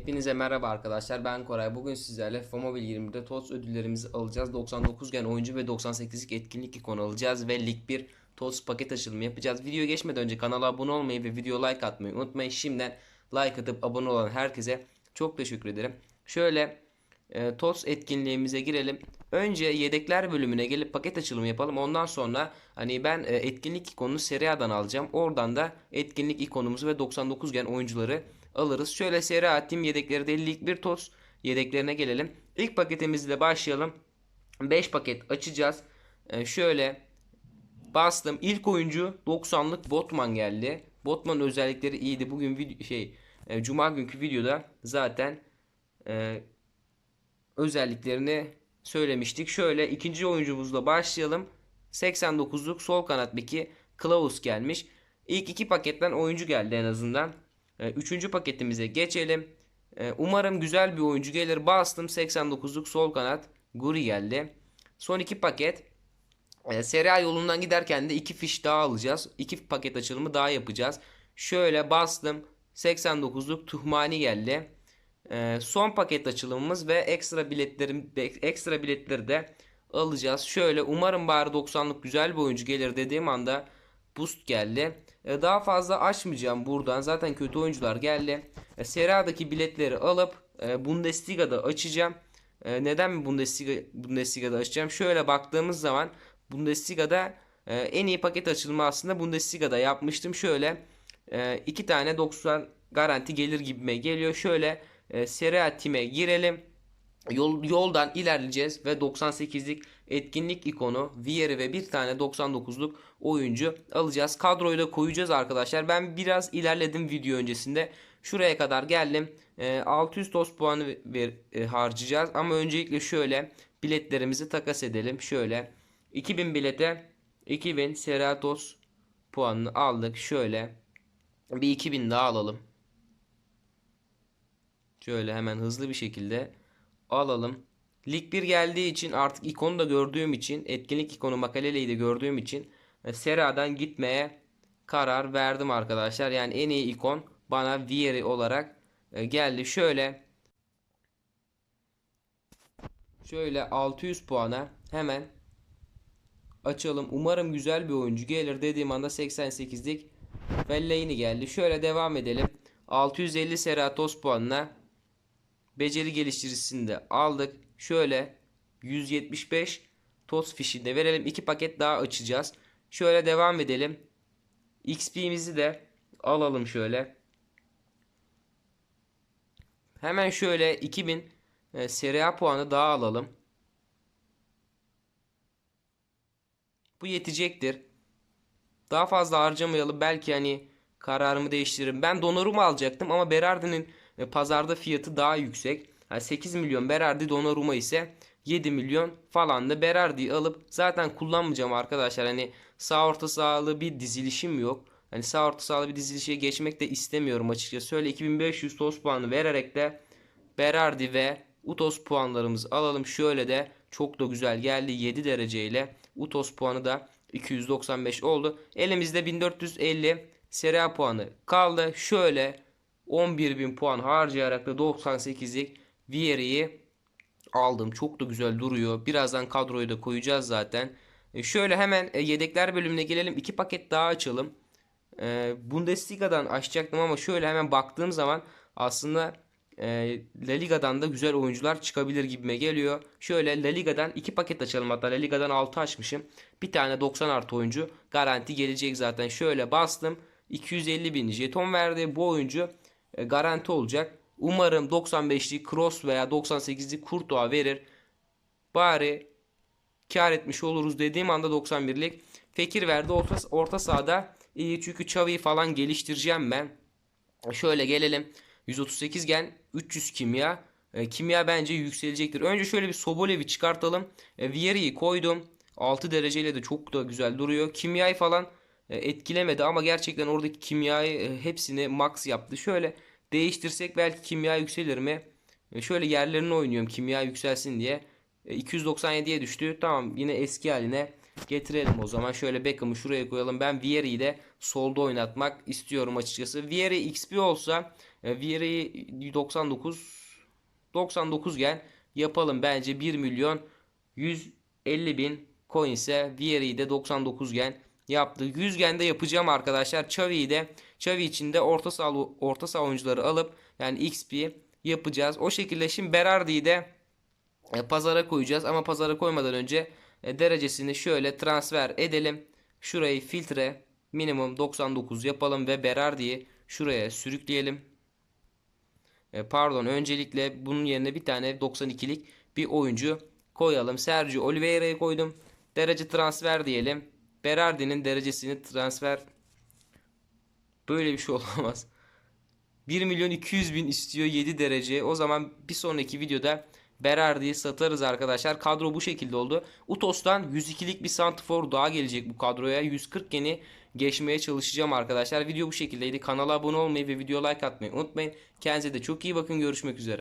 Hepinize merhaba arkadaşlar ben Koray. Bugün sizlerle FOMOBIL 20'de TOTS ödüllerimizi alacağız. 99 gen oyuncu ve 98'lik etkinlik ikonu alacağız ve Lig 1 TOTS paket açılımı yapacağız. Videoya geçmeden önce kanala abone olmayı ve video like atmayı unutmayın. Şimdiden like atıp abone olan herkese çok teşekkür ederim. Şöyle e, TOTS etkinliğimize girelim. Önce yedekler bölümüne gelip paket açılımı yapalım. Ondan sonra hani ben e, etkinlik ikonunu Serie A'dan alacağım. Oradan da etkinlik ikonumuzu ve 99 gen oyuncuları alırız. Şöyle Serie A Team yedekleri de Lig 1 TOTS yedeklerine gelelim. İlk paketimizle başlayalım. 5 paket açacağız. E, şöyle bastım. İlk oyuncu 90'lık Botman geldi. Botman özellikleri iyiydi. Bugün video, şey e, cuma günkü videoda zaten e, özelliklerini söylemiştik. Şöyle ikinci oyuncumuzla başlayalım. 89'luk sol kanat beki Klaus gelmiş. İlk iki paketten oyuncu geldi en azından. E, Üçüncü paketimize geçelim. E, Umarım güzel bir oyuncu gelir. Bastım 89'luk sol kanat Guri geldi. Son iki paket. E, Serie A yolundan giderken de iki fiş daha alacağız. İki paket açılımı daha yapacağız. Şöyle bastım. 89'luk Tuhmani geldi. Son paket açılımımız ve ekstra biletlerim ekstra biletleri de alacağız. Şöyle umarım bari 90'lık güzel bir oyuncu gelir dediğim anda boost geldi. E, daha fazla açmayacağım buradan. Zaten kötü oyuncular geldi. E, Serie biletleri alıp e, Bundesliga'da açacağım. E, neden Bundesliga Bundesliga'da açacağım? Şöyle baktığımız zaman Bundesliga'da e, en iyi paket açılımı aslında Bundesliga'da yapmıştım. Şöyle e, iki tane 90 garanti gelir gibime geliyor. Şöyle e, Serie A girelim. Yol, yoldan ilerleyeceğiz ve 98'lik etkinlik ikonu Vieri ve bir tane 99'luk oyuncu alacağız. Kadroyu da koyacağız arkadaşlar. Ben biraz ilerledim video öncesinde. Şuraya kadar geldim. E, 600 toz puanı ver, e, harcayacağız. Ama öncelikle şöyle biletlerimizi takas edelim. Şöyle 2000 bilete 2000 Seratos puanını aldık. Şöyle bir 2000 daha alalım. Şöyle hemen hızlı bir şekilde alalım. Lig 1 geldiği için artık ikonu da gördüğüm için etkinlik ikonu makaleleyi de gördüğüm için e, Sera'dan gitmeye karar verdim arkadaşlar. Yani en iyi ikon bana Vieri olarak e, geldi. Şöyle şöyle 600 puana hemen açalım. Umarım güzel bir oyuncu gelir dediğim anda 88'lik Fellaini geldi. Şöyle devam edelim. 650 Seratos puanına beceri geliştiricisini de aldık. Şöyle 175 toz fişini de verelim. 2 paket daha açacağız. Şöyle devam edelim. XP'mizi de alalım şöyle. Hemen şöyle 2000 e, Serie puanı daha alalım. Bu yetecektir. Daha fazla harcamayalım. Belki hani kararımı değiştiririm. Ben Donnarumma alacaktım ama Berardi'nin e, pazarda fiyatı daha yüksek. Yani 8 milyon Berardi Donnarumma ise 7 milyon falan da Berardi'yi alıp zaten kullanmayacağım arkadaşlar. Hani sağ orta sahalı bir dizilişim yok. Hani sağ orta sahalı bir dizilişe geçmek de istemiyorum açıkçası. Şöyle 2500 toz puanı vererek de Berardi ve Utos puanlarımızı alalım. Şöyle de çok da güzel geldi 7 dereceyle. Utos puanı da 295 oldu. Elimizde 1450 Serie puanı kaldı. Şöyle 11.000 puan harcayarak da 98'lik Vieri'yi aldım. Çok da güzel duruyor. Birazdan kadroyu da koyacağız zaten. E şöyle hemen e, yedekler bölümüne gelelim. İki paket daha açalım. E, Bundesliga'dan açacaktım ama şöyle hemen baktığım zaman aslında e, La Liga'dan da güzel oyuncular çıkabilir gibime geliyor. Şöyle La Liga'dan iki paket açalım hatta La Liga'dan 6 açmışım. Bir tane 90 artı oyuncu garanti gelecek zaten. Şöyle bastım. 250 bin jeton verdi. Bu oyuncu e, garanti olacak. Umarım 95'lik Cross veya 98'lik Kurtoğa verir. Bari kar etmiş oluruz dediğim anda 91'lik Fekir verdi. Orta, orta sahada iyi çünkü Xavi'yi falan geliştireceğim ben. Şöyle gelelim. 138 gen 300 kimya. E, kimya bence yükselecektir. Önce şöyle bir Sobolev'i çıkartalım. E, Vieri'yi koydum. 6 dereceyle de çok da güzel duruyor. Kimyayı falan e, etkilemedi ama gerçekten oradaki kimyayı e, hepsini max yaptı. Şöyle değiştirsek belki kimya yükselir mi? E, şöyle yerlerini oynuyorum kimya yükselsin diye. E, 297'ye düştü. Tamam yine eski haline getirelim o zaman. Şöyle Beckham'ı şuraya koyalım. Ben Vieri'yi de solda oynatmak istiyorum açıkçası. Vieri XP olsa E, Vieira'yı 99 99 gen yapalım bence 1 milyon 150 bin coin ise Vieira'yı de 99 gen yaptı. 100 gen de yapacağım arkadaşlar. Xavi'yi de Xavi için de orta saha orta saha oyuncuları alıp yani XP yapacağız. O şekilde şimdi Berardi'yi de e, pazara koyacağız ama pazara koymadan önce e, derecesini şöyle transfer edelim. Şurayı filtre minimum 99 yapalım ve Berardi'yi şuraya sürükleyelim. E, pardon öncelikle bunun yerine bir tane 92'lik bir oyuncu koyalım. Sergio Oliveira'yı koydum. Derece transfer diyelim. Berardi'nin derecesini transfer böyle bir şey olamaz. 1 milyon 200 bin istiyor 7 derece. O zaman bir sonraki videoda Berardi'yi satarız arkadaşlar. Kadro bu şekilde oldu. Utos'tan 102'lik bir santifor daha gelecek bu kadroya. 140 geni geçmeye çalışacağım arkadaşlar. Video bu şekildeydi. Kanala abone olmayı ve video like atmayı unutmayın. Kendinize de çok iyi bakın. Görüşmek üzere.